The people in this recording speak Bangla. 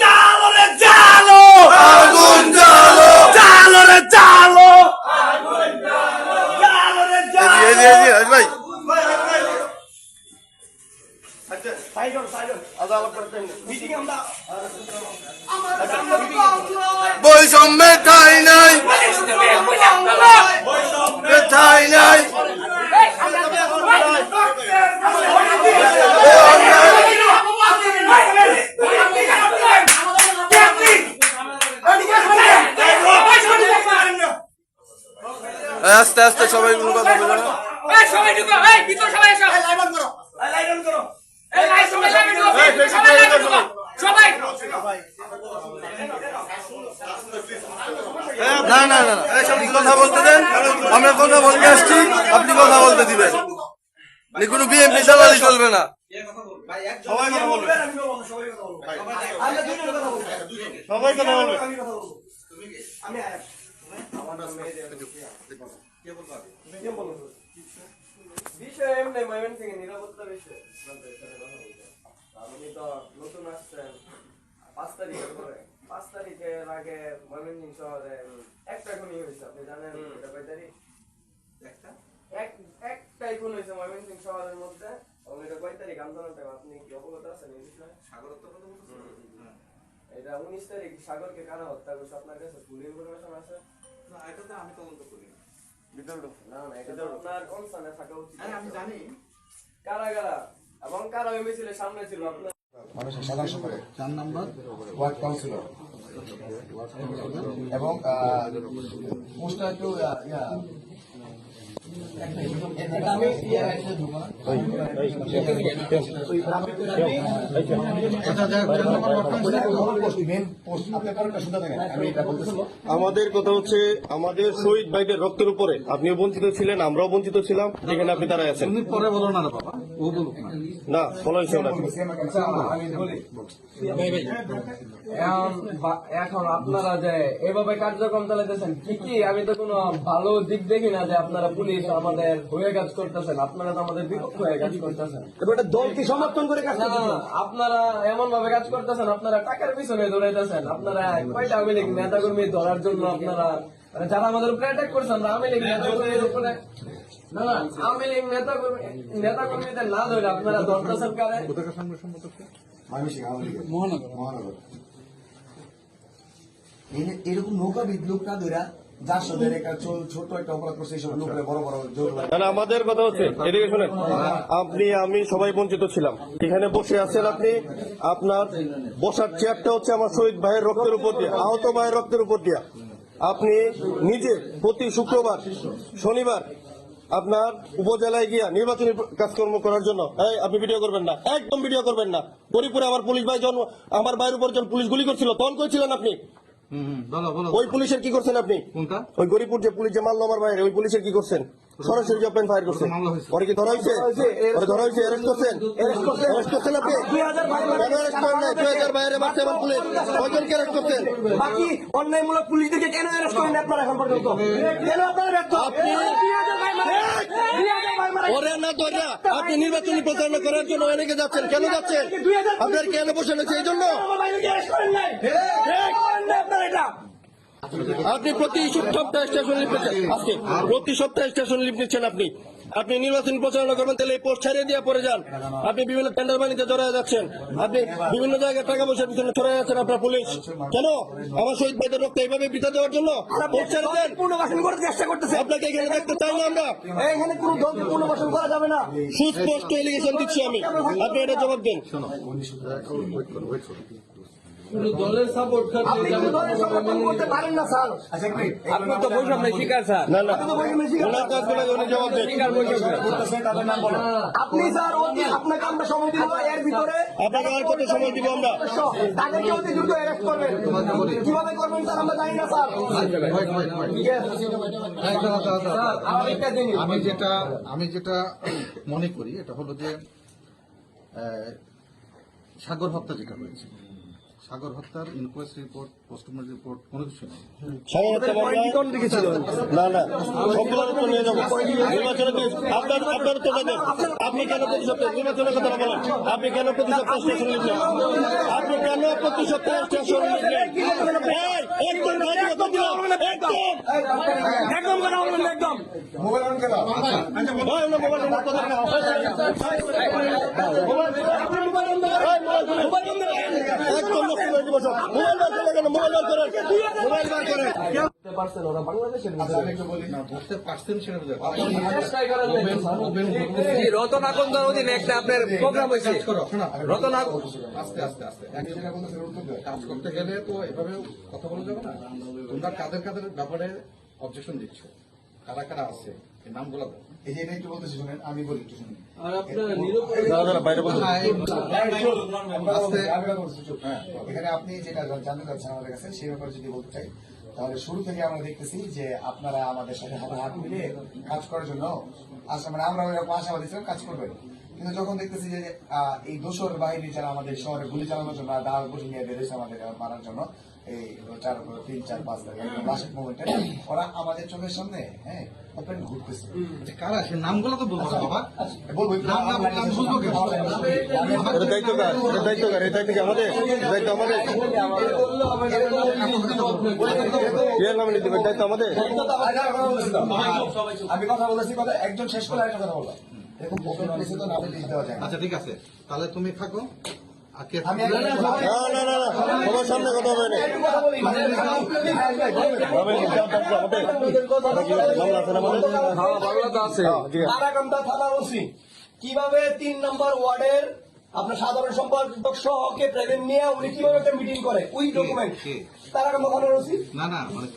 জালো রে জালো আগুন জ্বালো জালো রে জালো জালো রে জালো এই যে, এই যে, এই যে, ভাই বৈষম্যে ঠাই নাই। আস্তে আস্তে সবাই এই সবাই ঢুকো এই ভিতর সবাই এসো। এই লাইট সবাই লাইট ঢুকো সবাই লাইট ঢুকো সবাই। না না না না। আপনি কথা বলতে দেন। আমরা কথা বলতে আসছি আপনি কথা বলতে দিবেন। কোনো বিএমপি চালালি চলবে না। সবাই কথা বলবে। সবাই কথা বলবে। তো পাঁচ তারিখের পাঁচ তারিখের আগে ময়মনসিং শহরে একটা খুনই হয়েছে আপনি জানেন এটা খুন শহরের মধ্যে এবং এটা কয় তারিখ আন্দোলনটা আপনি কি অবগত আছেন বিষয়ে এটা উনিশ তারিখ সাগরকে কারা। হত্যা করছে আপনার কাছে ফুল ইনফরমেশন আছে না না এটা আপনার কনসার্নে থাকা উচিত। আমি জানি। কারা কারা? এবং কারা ওই সামনে ছিল আপনার। মানুষের সাধারণ সম্পাদক চার নাম্বার ওয়ার্ড কাউন্সিলর। এবং পোস্টার একটু ইয়া আমাদের কথা হচ্ছে, আমাদের শহীদ ভাইদের রক্তের উপরে। আপনিও বঞ্চিত ছিলেন, আমরাও বঞ্চিত ছিলাম, যেখানে আপনি দাঁড়ায় আছেন। পরে বলো না বাবা না আমি বলি এখন আপনারা যে এভাবে কার্যক্রম ঠিকই আমি তো কোনো ভালো দিক দেখি না যে আপনারা পুলিশ আমাদের হয়ে কাজ করতেছেন আপনারা তো আমাদের বিপক্ষ হয়ে কাজ করতেছেন। দলকে সমর্থন করে কাজ আপনারা এমন ভাবে কাজ করতেছেন আপনারা টাকার পিছনে দৌড়াইতেছেন আপনারা কয়টা আওয়ামী লীগ নেতা কর্মী ধরার জন্য আপনারা মানে যারা আমাদের উপরে অ্যাটাক করছেন আমরা আওয়ামী লীগ নেতা উপরে না না আওয়ামী লীগ নেতা কর্মী নেতা কর্মীদের না ধরে আপনারা ধরতেছেন কারে ময়মনসিংহ আওয়ামী লীগের। মহানগর। এই- এরকম নৌকাবিদ লোকটা ধরা করছে আমাদের কথা হচ্ছে এদিকে শুনেন। আপনি আমি সবাই বঞ্চিত ছিলাম। এখানে বসে আছেন আপনি আপনার বসার চেয়ারটা হচ্ছে আমার শহীদ ভাইয়ের রক্তের উপর দিয়ে আহত ভাইয়ের রক্তের উপর দিয়া। আপনি নিজে প্রতি শুক্রবার, শনিবার আপনার উপজেলায় গিয়া নির্বাচনী কাজকর্ম করার জন্য আপনি ভিডিও করবেন না, একদম ভিডিও করবেন না। পরিপুরে আমার পুলিশ ভাই জন্ম আমার ভাইয়ের উপর পুলিশ গুলি করছিল, তখন করেছিলেন আপনি? ওই পুলিশের কি করছেন আপনি? ওই গরিপুর যে পুলিশ যে মারলো আমার ভাইয়ের ওই পুলিশের কি করছেন? সরাসরি জব ফায়ার করছেন। ওরে কি ধরা হয়েছে? ওরে ধরা হয়েছে অ্যারেস্ট করছেন। অ্যারেস্ট করছেন। আপনি? কেন অ্যারেস্ট করেন নাই? দুই হাজার বাইরে মারছে আমার পুলিশ। কয়জনকে অ্যারেস্ট করছেন? বাকি অন্যায়মূলক পুলিশদেরকে কেন অ্যারেস্ট করেন আপনারা এখন পর্যন্ত? কেন আপনারা ব্যর্থ? আপনি ওরে না ধরে আপনি নির্বাচনী প্রচারণা করার জন্য অনেকে যাচ্ছেন। কেন যাচ্ছেন? আপনার কেন বসে রয়েছে এই জন্য। আপনি প্রতি সপ্তাহে স্টেশন লিপ নিচ্ছেন। আজকে প্রতি সপ্তাহে স্টেশন লিপ নিচ্ছেন আপনি। আপনি নির্বাচনী প্রচারণা করবেন তাহলে এই পোস্ট ছাড়িয়ে দিয়ে পরে যান। আপনি বিভিন্ন টেন্ডার বাণিজ্যে জড়ায় যাচ্ছেন। আপনি বিভিন্ন জায়গায় টাকা পয়সার পিছনে ছড়ায় যাচ্ছেন আপনার পুলিশ কেন? আমার শহীদ ভাইদের রক্ত এইভাবে বিতা দেওয়ার জন্য পোস্ট ছেড়ে দেন। পুনর্বাসন করতে চেষ্টা করতেছে। আপনাকে এখানে দেখতে চাই না আমরা। এখানে কোনো দলকে পুনর্বাসন করা যাবে না। সুস্পষ্ট এলিগেশন দিচ্ছি আমি। আপনি এটা জবাব দেন। দলের সাপোর্ট আপনি কিন্তু দলের সমর্থন করতে পারেন না স্যার? আচ্ছা আপনি তো বৈষম্যের শিকার স্যার। না না ওনার কাজগুলো উনি জবাব দেন করতেছে তাদের নাম বলো আপনি স্যার আপনাকে আমরা সময় দিব এর ভিতরে আপনাকে আর কত সময় দিব আমরা? তাদেরকে অতি দ্রুত অ্যারেস্ট করবেন। কীভাবে করবেন স্যার আমরা জানি না স্যার। আমি যেটা আমি যেটা মনে করি এটা হলো যে সাগর হত্যা যেটা হয়েছে সাগর হত্যার ইনকোয়েস্ট রিপোর্ট পোস্টমর্টম রিপোর্ট কোনো কিছু নেই। সাগর হত্যা মামলা না না সবগুলো তো নিয়ে যাব। নির্বাচনে কি আপনার আপনার তো আপনি কেন প্রতি সপ্তাহে নির্বাচনের কথা বলেন। আপনি কেন প্রতি সপ্তাহে স্টেশন লিখলেন আপনি কেন প্রতি সপ্তাহে স্টেশন লিখলেন একদম একদম একদম মোবাইল অন কেন? Mobile. Mobile mobile. Mobile. Mobile Ratan আকন্দার অধীনে একটা আপনার প্রোগ্রাম হয়েছে রতন আস্তে আস্তে আস্তে। কাজ করতে গেলে তো এভাবে কথা বলা যাবে না তোমরা কাদের কাদের ব্যাপারে অবজেকশন দিচ্ছ কারা কারা আছে নামগুলো দাও এই যে এটা একটু বলতেছি শুনেন আমি বলি একটু শুনুন দাদা দাদা বাইরে বলুন আস্তে আমি কথা বলছি, চুপ। এখানে আপনি যেটা জানতে চাচ্ছেন আমাদের কাছে সেই ব্যাপারে যদি বলতে চাই তাহলে শুরু থেকে আমরা দেখতেছি যে আপনারা আমাদের সাথে হাতে হাত মিলিয়ে কাজ করার জন্য আশা মানে আমরা এরকম আশাবাদী ছিলাম কাজ করবেন কিন্তু যখন দেখতেছি যে এই দোসর বাহিনী যারা আমাদের শহরে গুলি চালানোর জন্য ডাল বসে নিয়ে বেঁধেছে আমাদের মারার জন্য এই চার তিন চার পাঁচ তারিখ একদম লাস্ট মোমেন্টে ওরা আমাদের চোখের সামনে হ্যাঁ ওপেন ঘুরতেছে। আচ্ছা, কারা সে নামগুলো তো বলব না বাবা। বলব নাম না বললে আমি বুঝব কেন? এটা দায়িত্ব কার? এটা দায়িত্ব কার? এই দায়িত্ব আমাদের? দায়িত্ব আমাদের? এর নামে নিতে হবে দায়িত্ব আমাদের? আমি কথা বলেছি কথা একজন শেষ করে আরেকটা কথা বললাম। এরকম ওপেন তো নামে লিস্ট দেওয়া যায় আচ্ছা ঠিক আছে। তাহলে তুমি থাকো। সামনে কথা হবে। কীভাবে তিন নম্বর ওয়ার্ডের আপনার সাধারণ সম্পাদক সহকে প্রেজেন্ট নিয়ে উনি কীভাবে একটা মিটিং করে? ওই ডকুমেন্ট কে? তারাকান্দা থানার ওসি। না না মানে